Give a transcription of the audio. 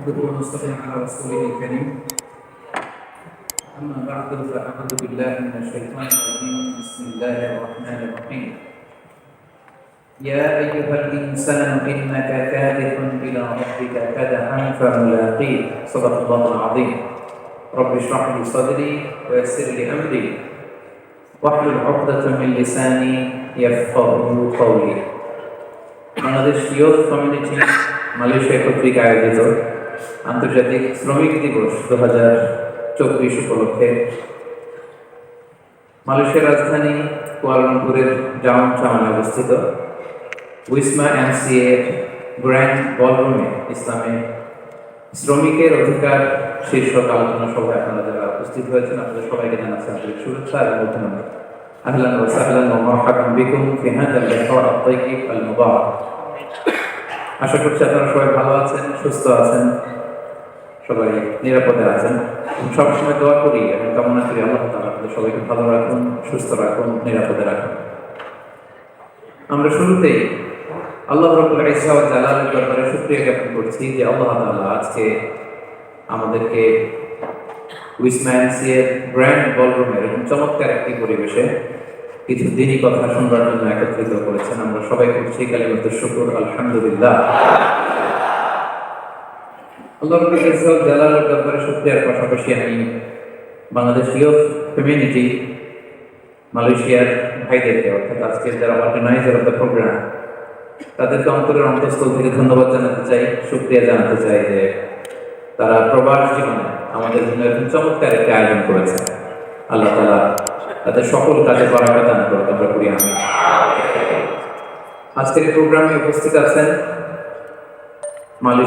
نحمده ونصلي على رسوله الكريم أما بعد فأعوذ بالله من الشيطان الرجيم بسم الله الرحمن الرحيم يا أيها الإنسان إنك كادح إلى ربك كدحا فملاقيه صدق الله العظيم رب اشرح لي صدري ويسر لي أمري واحلل عقدة من لساني يفقه قولي Bangladesh youth community Malaysia কর্তৃক আয়োজিত আন্তর্জাতিক শ্রমিক দিবস দু হাজার চব্বিশ উপলক্ষে মালয়েশিয়ার রাজধানী কুয়ালালামপুরের জাউন চাওয়ানে অবস্থিত উইসমা এমসিএ গ্র্যান্ড বলরুমে ইসলামে শ্রমিকের অধিকার শীর্ষক আলোচনা সভায় আপনারা যারা উপস্থিত হয়েছেন আপনাদের সবাইকে জানাচ্ছি আন্তরিক শুভেচ্ছা এবং অভিনন্দন أهلا وسهلا ومرحبا بكم في هذا اللقاء الطيب المبارك আশা করছি আপনারা সবাই ভালো আছেন, সুস্থ আছেন, সবাই নিরাপদে আছেন। সবসময় দোয়া করি এবং কামনা করি আল্লাহ আপনাদের সবাইকে ভালো রাখুন, সুস্থ রাখুন, নিরাপদে রাখুন। আমরা শুরুতেই আল্লাহ ব্যাপারে শুকরিয়া জ্ঞাপন করছি যে আল্লাহ তাআলা আজকে আমাদেরকে উইসম্যানসিয়ের গ্র্যান্ড বলরুমে এরকম চমৎকার একটি পরিবেশে কিছু দিনই কথা শুনবার জন্য একত্রিত করেছেন। আমরা সবাই করছি কালিমত শুকুর, আলহামদুলিল্লাহ। পাশাপাশি আমি বাংলাদেশ ইয়ুথ কমিউনিটি মালয়েশিয়ার ভাইদেরকে, অর্থাৎ আজকের যারা তাদেরকে অন্তরের ধন্যবাদ জানাতে চাই শুক্রিয়া জানাতে চাই যে তারা প্রবাস জীবনে আমাদের জন্য চমৎকার একটি আয়োজন করেছে আল্লাহ তালা তাদের সকল কাজে বারাকা দান করে আমরা করি আমি আজকের প্রোগ্রামে উপস্থিত আছেন মালয়েশিয়া